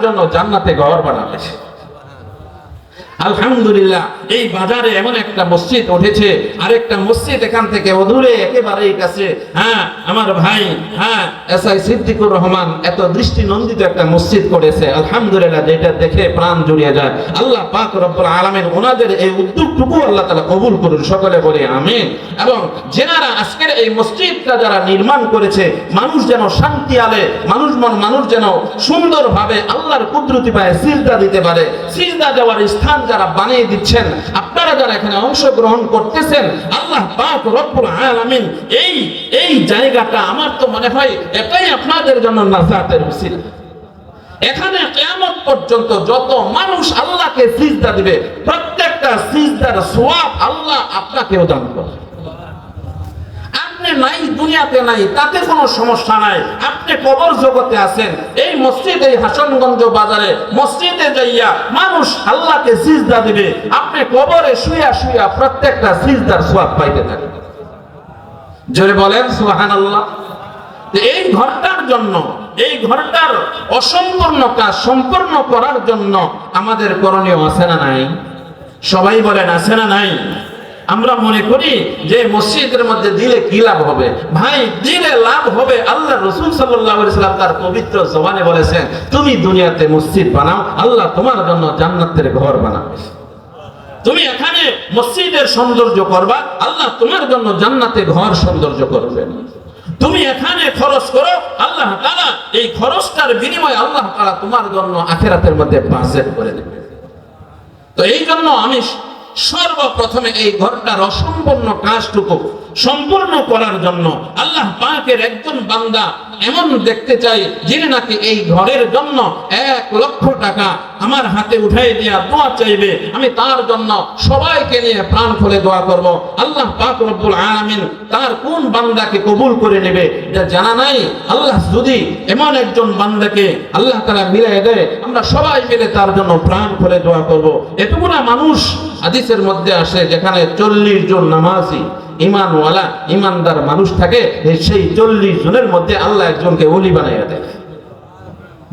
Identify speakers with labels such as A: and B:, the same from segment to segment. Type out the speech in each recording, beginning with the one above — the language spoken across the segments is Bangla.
A: জন্য জান্নাতে ঘর বানাবে আলহামদুলিল্লাহ, এই বাজারে এমন একটা মসজিদ উঠেছে, আরেকটা মসজিদ এখান থেকে একেবারেই কাছে। হ্যাঁ আমার ভাই হ্যাঁ এস আই সিদ্দিকুর রহমান এত একটা মসজিদ করেছে। আলহামদুলিল্লাহ, যেটা দেখে প্রাণ জুড়িয়ে যায়। আল্লাহ পাক রব্বুল ওনাদের এই উদ্যোগটুকু আল্লাহ কবুল করুন, সকলে বলে এবং যেনারা আজকের এই মসজিদটা যারা নির্মাণ করেছে, মানুষ যেন শান্তি আলে, মানুষ মন, মানুষ যেন সুন্দরভাবে আল্লাহর কুদরতি পায় সিজদা দিতে পারে। সিজদা দেওয়ার স্থান যারা বানিয়ে দিচ্ছেন, আপনারা যারা এখানে অংশগ্রহণ করতেছেন, আল্লাহ পাক রব্বুল আলামিন এই এই জায়গাটা আমার তো মনে হয় এটাই আপনাদের জন্য নাজাতের উসিলা। এখানে কিয়ামত পর্যন্ত যত মানুষ আল্লাহকে সিজদা দিবে, প্রত্যেকটা সিজদার সোয়াব আল্লাহ আপনাকেও দান করবে। আপনি নাই, দুনিয়াতে নাই, তাতে কোনো সমস্যা নাই। আপনি কবর জগতে আছেন, এই মসজিদ, এই হাসনগঞ্জ বাজারে, মসজিদে যাইয়া মানুষ আল্লাহকে সিজদা দিবে। আপনি কবরে শুয়া শুয়া প্রত্যেকটা সিজদার সোয়াব পাইতে থাকবেন জোরে বলেন সুহান আল্লাহ এই ঘরটার জন্য, এই ঘরটার অসম্পূর্ণ কাজ সম্পূর্ণ করার জন্য আমাদের করণীয় আছে না নাই? সবাই বলেন, আছে না নাই? আমরা মনে করি যে মসজিদের মধ্যে দিলে কি লাভ হবে? ভাই, দিলে লাভ হবে আল্লাহ রসুল সাল্লাম তার পবিত্র জবানে বলেছেন, তুমি দুনিয়াতে মসজিদ বানাও, আল্লাহ তোমার জন্য জান্নাতের ঘর বানাবে। তুমি এখানে মসজিদের সৌন্দর্য করবা, আল্লাহ তোমার জন্য জান্নাতে ঘর সৌন্দর্য করবেন তুমি এখানে খরচ করো, আল্লাহ তাআলা এই খরচটার বিনিময়ে আল্লাহ তাআলা তোমার জন্য আখেরাতের মধ্যে বাজেট করে দেবে। তো এই জন্য আমি সর্বপ্রথমে এই ঘরটার অসম্পূর্ণ কাজটুকু সম্পূর্ণ করার জন্য আল্লাহ পাকের একজন বান্দা এমন দেখতে চাই, যিনি নাকি এই ঘরের জন্য এক লক্ষ টাকা আমার হাতে উঠাই দিয়া দোয়া চাইবে। আমি তার জন্য সবাইকে নিয়ে প্রাণ খুলে দোয়া করব। আল্লাহ পাক রব্বুল আলামিন তার কোন বান্দাকে কবুল করে নেবে, এটা জানা নাই। আল্লাহ যদি এমন একজন বান্দাকে আল্লাহ তারা মিলাই দেয়, আমরা সবাই মিলে তার জন্য প্রাণ খুলে দোয়া করব। এটুকু না মানুষ হাদিসের মধ্যে আসে, যেখানে চল্লিশ জন নামাজি ইমানওয়ালা ইমানদার মানুষ থাকে, সেই চল্লিশ জনের মধ্যে আল্লাহ একজনকে ওলি বানাইয়া দেয়।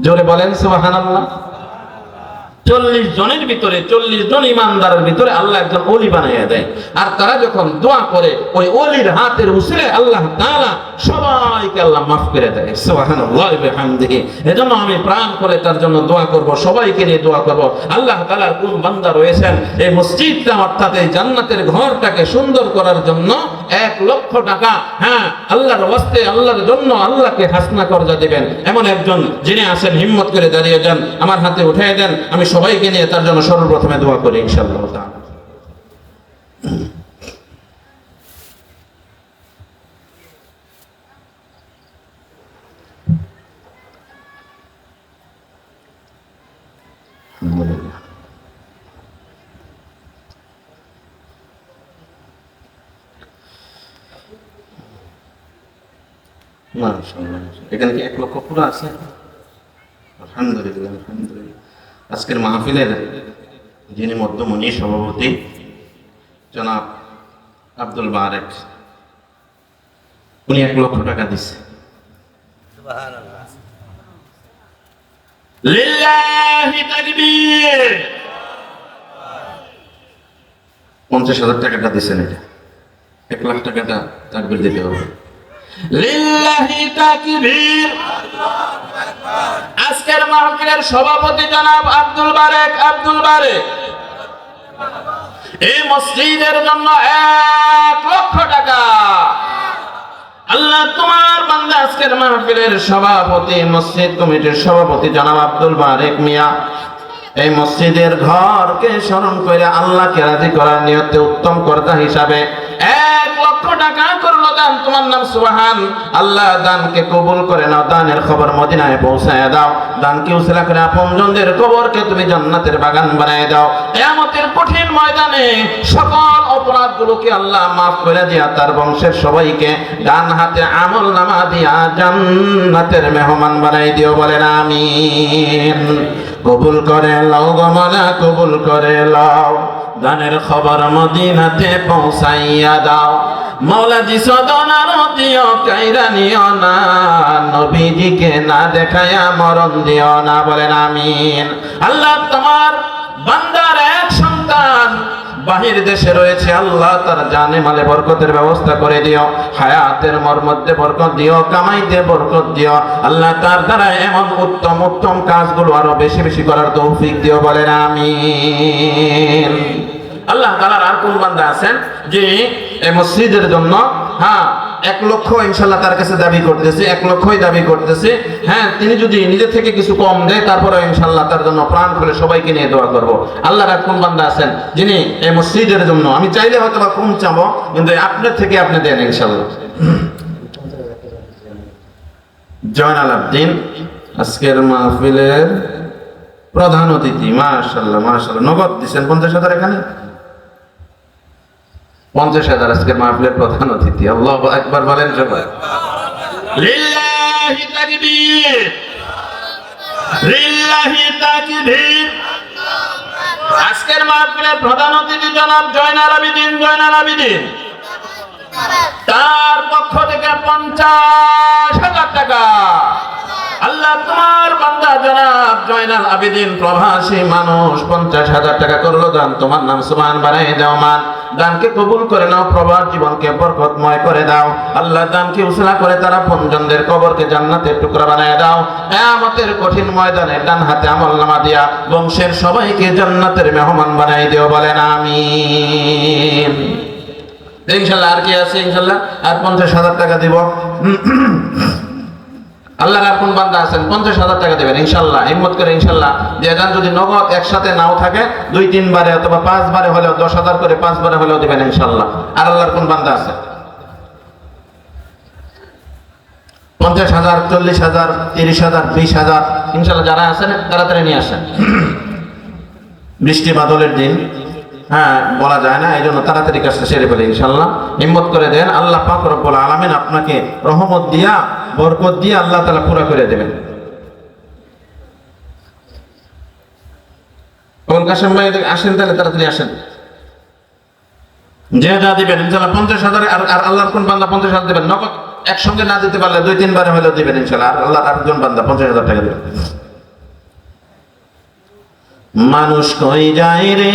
A: জোরে বলেন সোহান আল্লাহ চল্লিশ জনের ভিতরে, চল্লিশ জন ইমানদারের ভিতরে আল্লাহ একজন অলি বানাইয়া দেয়। আর তারা যখন দোয়া করে, ওই অলির হাতের উসিলে আল্লাহ তাআলা সবাইকে আল্লাহ মাফ করে দেয়। এজন্য আমি প্রাণ করে তার জন্য দোয়া করব, সবাইকে নিয়ে দোয়া করব। আল্লাহ তাআলার কোন বান্দা রয়েছেন, এই মসজিদটা অর্থাৎ এই জান্নাতের ঘরটাকে সুন্দর করার জন্য এক লক্ষ টাকা হ্যাঁ আল্লাহর ওয়াস্তে, আল্লাহর জন্য আল্লাহকে হাসনা করজা দেবেন। এমন একজন যিনি আসেন হিম্মত করে দাঁড়িয়ে যান, আমার হাতে উঠিয়ে দেন, আমি সবাইকে নিয়ে তার জন্য সর্বপ্রথমে দোয়া করি মাশাআল্লাহ, এখানে কি এক লক্ষ পুরো আছে? আজকের মাহফিলের যিনি মধ্যমণি সভাপতি, জনাব আব্দুল বারেক, উনি এক লক্ষ টাকা দিচ্ছে। পঞ্চাশ হাজার টাকাটা দিচ্ছেন এটা। এক লাখ টাকাটা তাকবীর দিতে হবে। লিল্লাহি তাকবীর। আজকের মাহফিলের সভাপতি জনাব আব্দুল বারেক আব্দুল বারেক। এই মসজিদের জন্য এক লক্ষ টাকা। আল্লাহ, তোমার বান্দা আজকের মাহফিলের সভাপতি, মসজিদ কমিটির সভাপতি জনাব আব্দুল বারেক মিয়া। এই মসজিদের ঘরকে স্মরণ করে আল্লাহকে রাজি করার নিয়তে উত্তম কর্তা হিসাবে এক লক্ষ টাকা করল দান, তোমার নাম সুবহান। আল্লাহ দানকে কবুল করে নাও, দানের খবর মদিনায় পৌঁছায় দাও। দান দানকে উসলা করে আপনজনদের কবরকে তুমি জান্নাতের বাগান বানায় দাও। কিয়ামতের কঠিন ময়দানে সকল অপরাধগুলোকে আল্লাহ মাফ করে দিয়া তার বংশের সবাইকে ডান হাতে আমল নামা দিয়া জান্নাতের মেহমান বানাই দিও বলেন, আমিন। কবুল করে লাও গমলা কবুল করে লাও। দানের খবর মদিনাতে পৌঁছাইয়া দাও। মাওলাজি সদনার দিও কাইরা নিও না, নবীজিকে না দেখায়া মরণ দিও না, বলেন আমিন। আল্লাহ তোমার বান্দার এক সন্তান বাহির দেশে রয়েছে, আল্লাহ তার জানে মালে বরকতের ব্যবস্থা করে দিও, হায়াতের মর মধ্যে বরকত দিও, কামাইতে বরকত দিও, আল্লাহ তার দ্বারা এমন উত্তম উত্তম কাজগুলো আরও বেশি বেশি করার তৌফিক দিও, বলেন আমিন। আল্লাহ তালার আর কোন বান্দা আছেন? যে এই মসজিদের জন্য হ্যাঁ এক লক্ষ ইনশাল্লাহ তার কাছে দাবি করতেছে, এক লক্ষই দাবি করতেছে। হ্যাঁ তিনি যদি নিজে থেকে কিছু কম দেয় তারপরে ইনশাল্লাহ তার জন্য প্রাণ খুলে সবাইকে নিয়ে দোয়া করব। আল্লাহর আর কোন বান্দা আছেন যিনি এই মসজিদের জন্য? আমি চাইলে হয়তো বা কম চাবো, কিন্তু আপনার থেকে আপনি দেন ইনশাল্লাহ। জয়নাল আবদিন, আজকের মাহফিলের প্রধান অতিথি, মাশাল্লাহ মাশাল্লাহ, নগদ দিচ্ছেন পঞ্চাশ হাজার এখানে? পঞ্চাশ হাজার আজকের মাহফিলের প্রধান অতিথি। আল্লাহ একবার বলেন সবাই। আজকের মাহফিলের প্রধান অতিথি জনাব জয়নাল আবিদিন জয়নাল আবিদিন। তার পক্ষ থেকে পঞ্চাশ হাজার টাকা। আল্লাহ তোমার বান্দা জনাব জয়নাল আবিদিন, প্রভাসী মানুষ, পঞ্চাশ হাজার টাকা করল দান। তোমার নাম সুমান বানাই দাও, মান। দানকে কবুল করে নাও প্রভাত জীবনকে বরকতময় করে দাও। আল্লাহ দানকে উসলা করে তারা পঞ্জনদের কবরকে জান্নাতের টুকরা বানায় দাও। কেয়ামতের কঠিন ময়দানে ডান হাতে আমল নামা দিয়া বংশের সবাইকে জান্নাতের মেহমান বানাই দিও বলেন, আমিন। ইনশাল্লাহ, আর কি আছে ইনশাল্লাহ? আর পঞ্চাশ হাজার টাকা দিব। আল্লাহর আর কোন বান্দা আছেন? পঞ্চাশ হাজার টাকা দেবেন, ইনশাল্লাহ। হিম্মত করে ইনশাল্লাহ যে এজান যদি নগদ একসাথে নাও থাকে, দুই তিনবারে অথবা পাঁচবারে হলেও, দশ হাজার করে পাঁচবারে হলেও দেবেন ইনশাল্লাহ। আর আল্লাহর কোন বান্দা আছে? পঞ্চাশ হাজার, চল্লিশ হাজার, তিরিশ হাজার, বিশ হাজার, ইনশাল্লাহ যারা আছেন, তাড়াতাড়ি নিয়ে আসেন। বৃষ্টি বাদলের দিন হ্যাঁ বলা যায় না এই জন্য তাড়াতাড়ি কাজটা সেরে ফেলে, ইনশাল্লাহ। হিম্মত করে দেন, আল্লাহ পাক রব্বুল আলামিন আপনাকে রহমত দিয়া বরকত দিয়ে আল্লাহ তালা পুরা করে দেবেন। আসেন তাহলে তাড়াতাড়ি আসেন। যে যা দিবেন ইনশাল্লাহ পঞ্চাশ হাজার আর আর আল্লাহর কোন বান্দা পঞ্চাশ হাজার দেবেন? নগদ একসঙ্গে না দিতে পারলে দুই, তিনবারে হলেও দিবেন ইনশাল্লাহ আর আল্লাহ আরেকজন বান্দা পঞ্চাশ হাজার টাকা দেবেন। মানুষ কই যায় রে?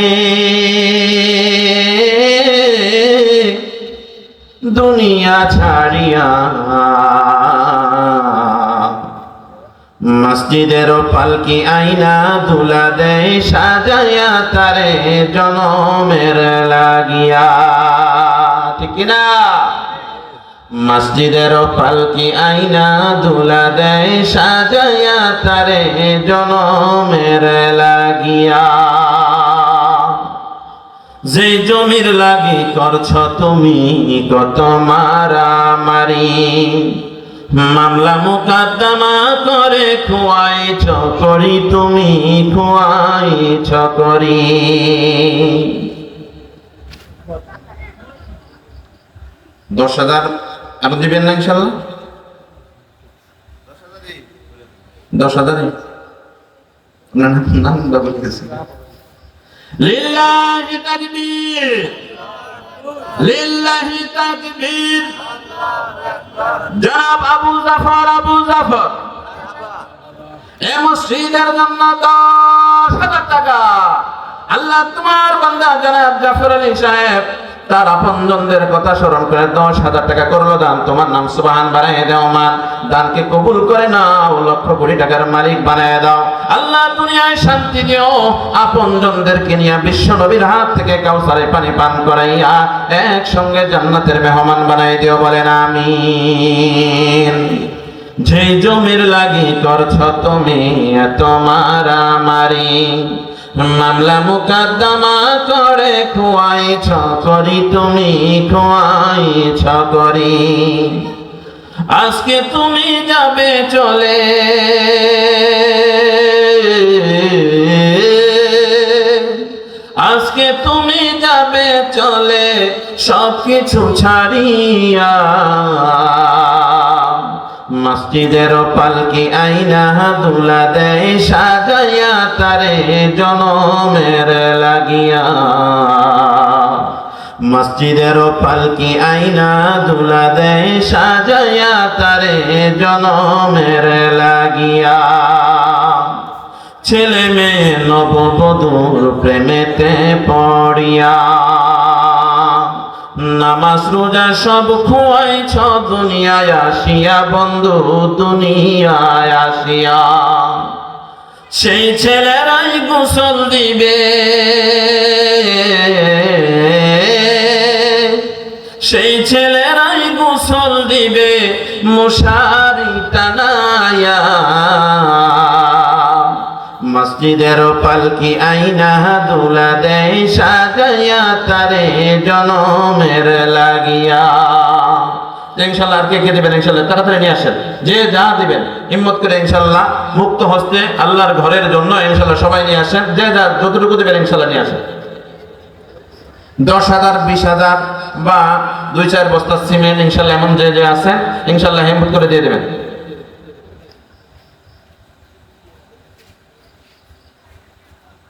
A: দুনিয়া ছাড়িয়া মসজিদের পালকি আইনা দুলা দেয় সাজাইয়া তারে জনমের লাগিয়া। ঠিক না মসজিদের পালকি আইনা দুলা দেয় সাজাইয়া তারে জনমের লাগিয়া। যে জমির লাগি করছ তুমি, কত মারামারি। মামলা মোকদ্দমা করে খুয়াইছ, করি তুমি খুয়াইছ, করি। দশ হাজার আর দিবেন না ইনশাল্লাহ? দশ হাজারে? নাম গেছে লিল্লাহি লিল্লাহি তাকবীর। জনাব আবু জাফর আবু জাফর। এ মসজিদের জন্য দশ হাজার টাকা। আল্লাহ তোমার বান্দা জনাব জাফর আলী সাহেব তার আপনজনদের কথা স্মরণ করে দশ হাজার টাকা করল দান। তোমার নাম সুবাহান বানায় দাও মান দানকে কবুল করে নাও, লক্ষ কোটি টাকার মালিক বানায় দাও। আল্লাহ দুনিয়ায় শান্তি দিও। আপনজনদেরকে নিয়ে বিশ্ব নবীর হাত থেকে কাউসারে পানি পান করাইয়া একসঙ্গে জান্নাতের মেহমান বানাই দিও বলেন, আমিন। যেই জমির লাগি করছ তুমি তোমার মারামারি মামলা মুকদ্দমা করে খুয়াইছ, করি তুমি খুয়াইছ, করি। আজকে তুমি যাবে চলে। আজকে তুমি যাবে চলে সব কিছু ছাড়িয়া। মসজিদের পালকি আইনা দুলা দেয়, সাজাইয়া তারে জনমের লাগিয়া। মসজিদের পালকি আইনা দুলা দেয়, সাজাইয়া তারে জনমের লাগিয়া। ছেলে মেয়ে নববধূর প্রেমেতে পড়িয়া। নামাজ, রোজা সব খুয়াইছ দুনিয়ায় আসিয়া, বন্ধু দুনিয়ায় আসিয়া। সেই ছেলেরাই গোসল দিবে। সেই ছেলেরাই গোসল দিবে। মশারি মসজিদের পালকি আইনা দুলা দেয়, সাজাইয়া তারে জনমের লাগিয়া। ইনশাল্লাহ আর কে কে দেবেন ইনশাল্লাহ? তাড়াতাড়ি নিয়ে আসেন। যে যা দিবেন, হিম্মত করে ইনশাল্লাহ মুক্ত হস্তে আল্লাহর ঘরের জন্য ইনশাল্লাহ সবাই নিয়ে আসেন। যে যা, যতটুকু দেবেন ইনশাল্লাহ নিয়ে আসেন। দশ হাজার, বিশ হাজার বা দুই চার বস্তা সিমেন্ট ইনশাল্লাহ এমন যে যে আছে, ইনশাল্লাহ হিম্মত করে দিয়ে দেবেন এটা আছে না বলুন দুই চার ব্যাগ সিমেন্ট দেবেন না দেন দাও না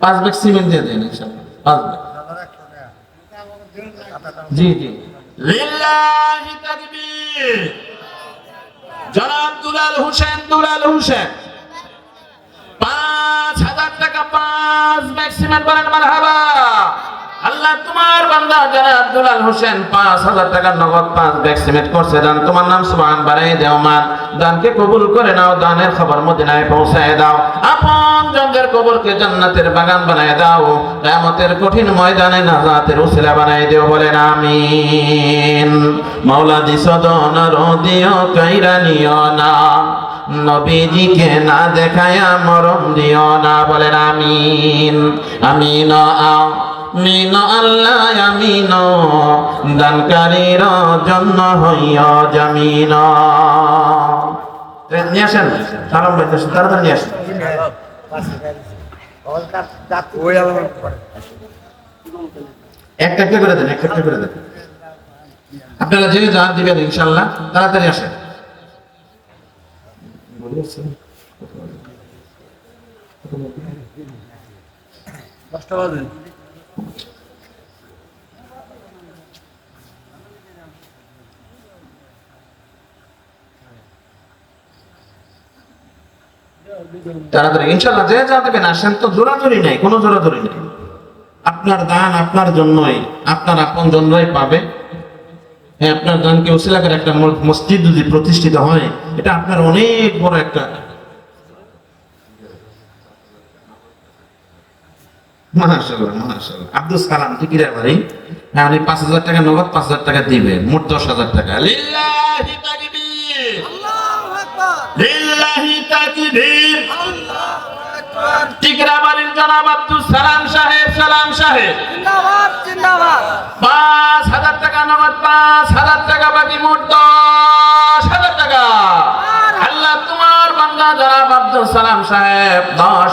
A: পাঁচ ব্যাগ সিমেন্ট দিয়ে দেন ইনশাল্লাহ পাঁচ ব্যাগ জি জি। লিল্লাহি তাকবীর। জনাব দুলাল হোসেন দুলাল হোসেন। পাঁচ হাজার টাকা পাঁচ সিমেন্ট বলেন মারহাবা। আল্লাহ তোমার বান্দা জনাব দুলাল হোসেন পাঁচ হাজার টাকা নগদ পাঁচ ব্যাগ সিমেন্ট করছে, দান, তোমার নাম সুবহান, বাড়াই দেও মান দানকে কবুল করে নাও, দানের খবর মদিনায় পৌঁছায় দাও। আপন জনদের কবরকে জান্নাতের বাগান বানায় দাও। কিয়ামতের কঠিন ময়দানে নাজাতের উসিলা বানায় দিও বলেন, আমিন। মাওলা দিস দনার দিও কাইরা নিও না। নবীজিকে না দেখায়া মরম দিও না বলেন, আমিন। আমিন আমিন আল্লাহ আমিন। দানকারীর জন্য হইয়া জামিন। নিয়ে আসেন সালাম ভাই তাড়াতাড়ি নিয়ে আসেন। আপনারা যে যা দিবেন ইনশাল্লাহ তাড়াতাড়ি আসেন।
B: দশটা বাজে।
A: তাড়াতাড়ি ইনশাল্লাহ যে যা দেবেন, আসেন তো, জোরাজোরি নাই, কোনো জোরাজোরি নেই। আপনার দান আপনার জন্যই, আপনার আপন জন্যই পাবে। হ্যাঁ আপনার দানকে করে একটা মসজিদ যদি প্রতিষ্ঠিত হয়, এটা আপনার অনেক বড় একটা মাশাআল্লাহ মাশাআল্লাহ। আব্দুল সালাম টিকিরের বাড়ি? উনি পাঁচ হাজার টাকা নগদ পাঁচ হাজার টাকা দিবে মোট দশ হাজার টাকা। লিল্লাহি তাকবীর। লিল্লাহি তাকবীর। টিকরা বাড়ির জনাব আব্দুল সালাম সাহেব সালাম সাহেব।
B: জিন্দাবাদ জিন্দাবাদ।
A: পাঁচ হাজার টাকা নগদ পাঁচ হাজার টাকা বাকি মোট দশ হাজার টাকা। আল্লাহ তোমার বান্দা জনাব আব্দুল সালাম সাহেব দশ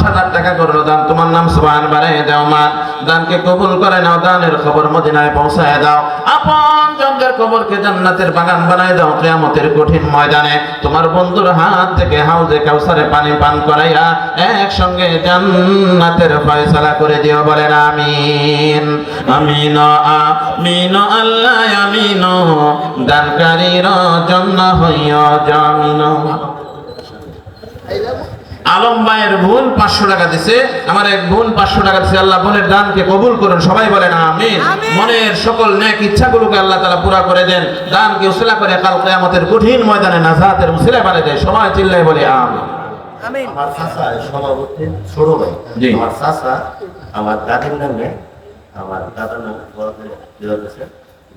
A: টাকা করল, দান তোমার নাম সুবান বাড়াই দাও মান দানকে কবুল করে নাও, দানের খবর মদিনায় পৌঁছায় দাও। আপন জনদের কবরকে জান্নাতের বাগান বানায় দাও, কিয়ামতের কঠিন ময়দানে। তোমার বন্ধুর হাত থেকে হাউজে কাউসারে পানি পান করাইয়া একসঙ্গে জান্নাতের ফয়সালা করে দিও বলেন, আমিন। আমিন আমিন, আল্লাহ, আমিন। দানকারীর জন্য হইয়া জামিন। আলম ভাইয়ের বোন পাঁচশো টাকা দিছে আমার এক বোন পাঁচশো টাকা দিছে আল্লাহ বোনের দানকে কবুল করুন সবাই বলেন আমিন। মনের সকল ন্যাক ইচ্ছাগুলোকে আল্লাহ তালা পুরা করে দেন দানকে উসিলা করে কাল কেয়ামতের কঠিন ময়দানে নাজাতের উসিলা বাড়ে দেয় সবাই চিল্লাই বলে আমিন।
C: আমার চাচা সভাপতি ছোট ভাই আমার চাচা আমার দাদির নামে আমার দাদার নামে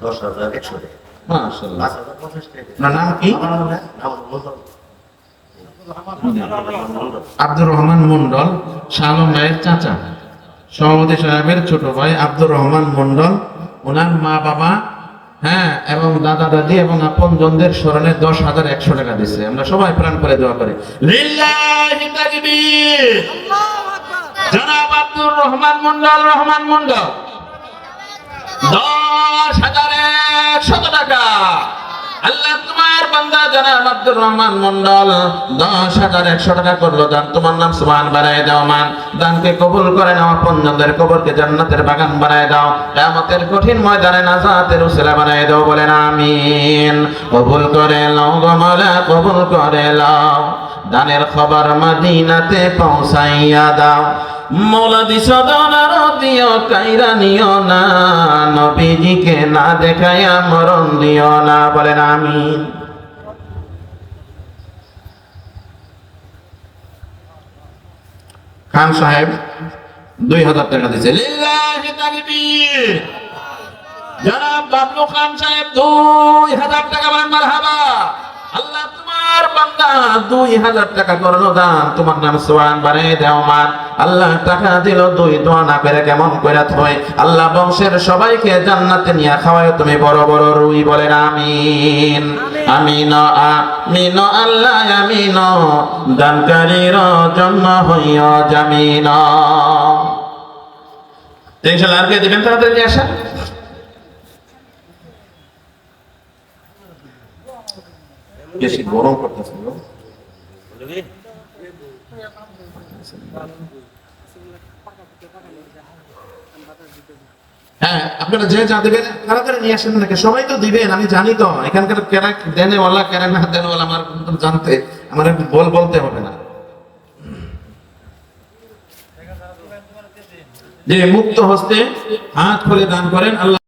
C: দশ হাজার একশো টাকা। টাকা।
A: নাম কি?
C: আমার নামে
A: আব্দুর রহমান মন্ডল শাহ আলম ভাইয়ের চাচা, সভাপতি সাহেবের ছোট ভাই আব্দুর রহমান মন্ডল ওনার মা বাবা হ্যাঁ এবং দাদা দাদি এবং আপন জনদের স্মরণে দশ হাজার একশো টাকা দিচ্ছে আমরা সবাই প্রাণ করে দোয়া করি। জনাব আব্দুর রহমান মন্ডল রহমান মন্ডল দশ হাজার একশত টাকা। আল্লাহ, তোমার বান্দা জানাব আব্দুর রহমান মন্ডল দশ হাজার একশো টাকা করল দান। তোমার নাম সুমান বাড়াই দাও, মান। দানকে কবুল করে নাও পঞ্জনদের কবরকে জান্নাতের বাগান বানায় দাও। কিয়ামতের কঠিন ময়দানে নাজাতের উসিলা বানায় দাও বলেন, আমিন। কবুল করে লও গো মাওলা, কবুল করে লও দানের খবর মদিনাতে পৌঁছাইয়া দাও। মৌলা দিস দিও কাইরা নিও না। নবীজিকে না দেখাইয়া মরণ দিও না। বলেন আমিন। খান সাহেব, দুই হাজার টাকা তাকবীর। জনাব বাবলু খান সাহেব, দুই হাজার টাকা বলেন আল্লাহ তোমার বান্দা, দুই হাজার টাকা করল দান তোমার নাম সোয়ান বানিয়ে দেও মান আল্লাহ টাকা দিল, দুই দোয়া না করে কেমন করে থই আল্লাহ বংশের সবাইকে জান্নাতে নিয়ে খাওয়ায়, তুমি বড় বড় রুই বলেন, আমিন। আমিন আমিন, আল্লাহ, আমিন। দানকারীর জন্য হইয়া জামিন। ইনশাআল্লাহ আর কে দিবেন তাড়াতাড়ি আসা বেশি গরম করতেছে গো। হ্যাঁ আপনারা যে যা দেবেন তাড়াতাড়ি নিয়ে আসেন সবাই তো দিবেন, আমি জানি তো। এখানকার কেরা কেরা জানতে আমার বল বলতে হবে না। মুক্ত হস্তে হাত খুলে দান করেন, আল্লাহ